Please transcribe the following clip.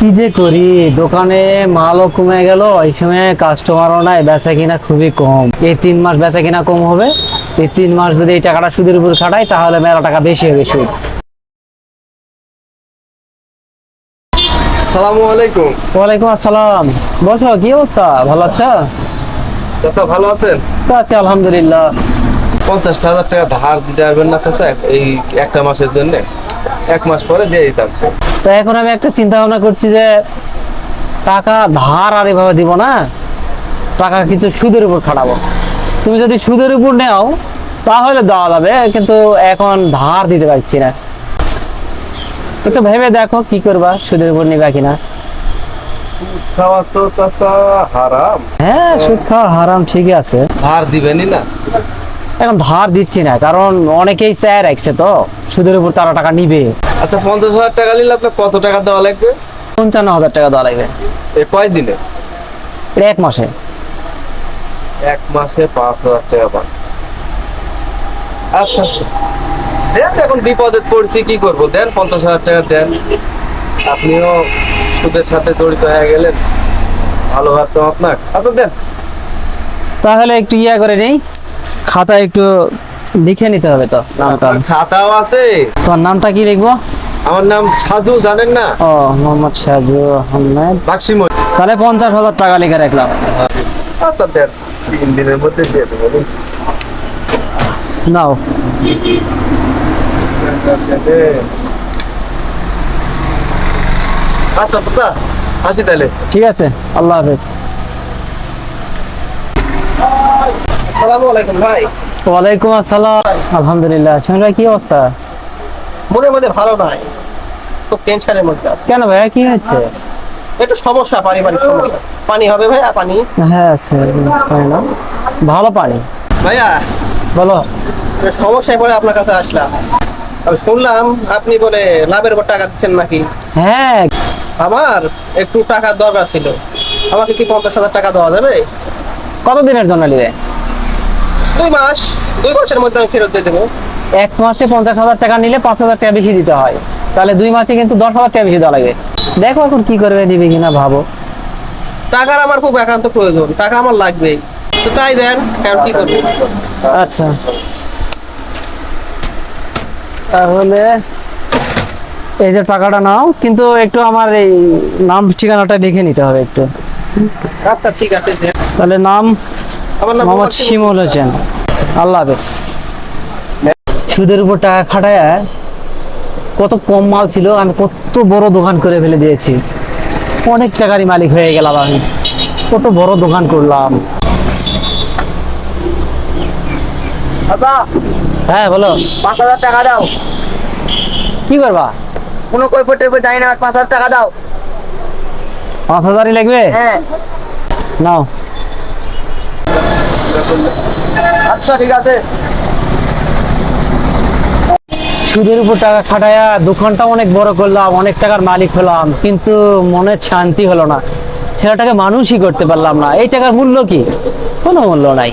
কি যে করি? দোকানে মালও কমে গেল এই সময় কাস্টমারও নাই বেচা কিনা খুবই কম। এই তিন মাস বেচা কিনা কম হবে। এই তিন মাস যদি এই টাকাটা সুদের উপর খাটাই তাহলে মেলা টাকা বেশি হবে সুদ। সালামু আলাইকুম। ওয়ালাইকুম আসসালাম। বসো কি অবস্থা? ভালো আছো? চাচা ভালো আছেন? তো আছি আলহামদুলিল্লাহ। পঞ্চাশ হাজার টাকা ধার দিতে পারবেন না চাচা এই একটা মাসের জন্য। এক মাস পরে দিয়ে দিতাম। তো এখন আমি একটা চিন্তা ভাবনা করছি যে টাকা ধার আর এভাবে দিব না টাকা কিছু সুদের উপর খাটাবো। তুমি যদি সুদের উপর নেও তাহলে দেওয়া যাবে কিন্তু এখন ধার দিতে পারছি না। একটু ভেবে দেখো কি করবা সুদের উপর নিবা কিনা। খাওয়া তো চাচা হারাম। হ্যাঁ সুদ খাওয়া হারাম ঠিকই আছে। ধার দিবেনই না। এখন ধার দিচ্ছি না কারণ অনেকেই স্যার রাখছে তো সুদের উপর তারা টাকা নিবে। আচ্ছা পঞ্চাশ হাজার টাকা নিলে আপনার কত টাকা দেওয়া লাগবে? পঞ্চান্ন হাজার টাকা দেওয়া লাগবে। এ কয় দিনে এটা এক মাসে। এক মাসে পাঁচ হাজার টাকা পান। আচ্ছা আচ্ছা। দেন এখন বিপদে পড়ছি কি করব? দেন পঞ্চাশ হাজার টাকা দেন। আপনিও সুদের সাথে জড়িত হয়ে গেলেন। ভালো ভাবতাম আপনার। আচ্ছা দেন। তাহলে একটু ইয়া করে নেই। খাতা একটু লিখে নিতে হবে তো নামটা। খাতাও আছে। তোমার নামটা কি লিখব? আমার নাম সাজু জানেন না? ও মোহাম্মদ সাজু আহমেদ। বাক্সি তাহলে পঞ্চাশ হাজার টাকা লিখে রাখলাম। আচ্ছা দেন। তিন দিনের মধ্যে দিয়ে দেবো নাও। আচ্ছা আচ্ছা। আসি তাহলে। ঠিক আছে আল্লাহ হাফেজ। আসসালামু আলাইকুম ভাই। ওয়ালাইকুম আসসালাম। আলহামদুলিল্লাহ শুনলে কি অবস্থা? মনের মধ্যে ভালো নাই খুব টেনশনের মধ্যে আছে। কেন ভাইয়া কি হচ্ছে একটু সমস্যা পারিবারিক সমস্যা। পানি হবে ভাইয়া পানি? হ্যাঁ আছে পানি না। ভালো পানি। ভাইয়া বলো। সমস্যায় পড়ে আপনার কাছে আসলাম। আমি শুনলাম আপনি বলে লাভের উপর টাকা দিচ্ছেন নাকি? হ্যাঁ। আমার একটু টাকার দরকার ছিল। আমাকে কি পঞ্চাশ হাজার টাকা দেওয়া যাবে? কতদিনের জন্য নিবে? দুই মাস দুই মাসের মধ্যে আমি ফেরত দিয়ে দেবো। এক মাসে পঞ্চাশ হাজার টাকা নিলে পাঁচ হাজার টাকা বেশি দিতে হয়। তাহলে দুই মাসে কিন্তু দশ হাজার টাকা বেশি দেওয়া লাগবে দেখো এখন কি করবে দিবে কিনা ভাবো। টাকার আমার খুব একান্ত প্রয়োজন টাকা আমার লাগবেই। তো তাই দেন কারণ কি করব? আচ্ছা। তাহলে এই যে টাকাটা নাও কিন্তু একটু আমার এই নাম ঠিকানাটা লিখে নিতে হবে একটু। আচ্ছা ঠিক আছে। তাহলে নাম মোহাম্মদ শিমুল হোসেন। আল্লাহ হাফেজ। সুদের উপর টাকা খাটায় কত কম মাল ছিল আমি কত বড় দোকান করে ফেলে দিয়েছি। অনেক টাকারই মালিক হয়ে গেলাম আমি। কত বড় দোকান করলাম। হ্যাঁ বলো। পাঁচ হাজার টাকা দাও। কি করবা? কোনো কৈফত টৈফত যাই না পাঁচ হাজার টাকা দাও। পাঁচ হাজারই লাগবে? হ্যাঁ। নাও। আচ্ছা ঠিক আছে। সুদের উপর টাকা খাটায়া দোকানটা অনেক বড় করলাম, অনেক টাকার মালিক হলাম, কিন্তু মনে শান্তি হলো না। ছেলেটাকে মানুষই করতে পারলাম না। এই টাকার মূল্য কি? কোনো মূল্য নাই।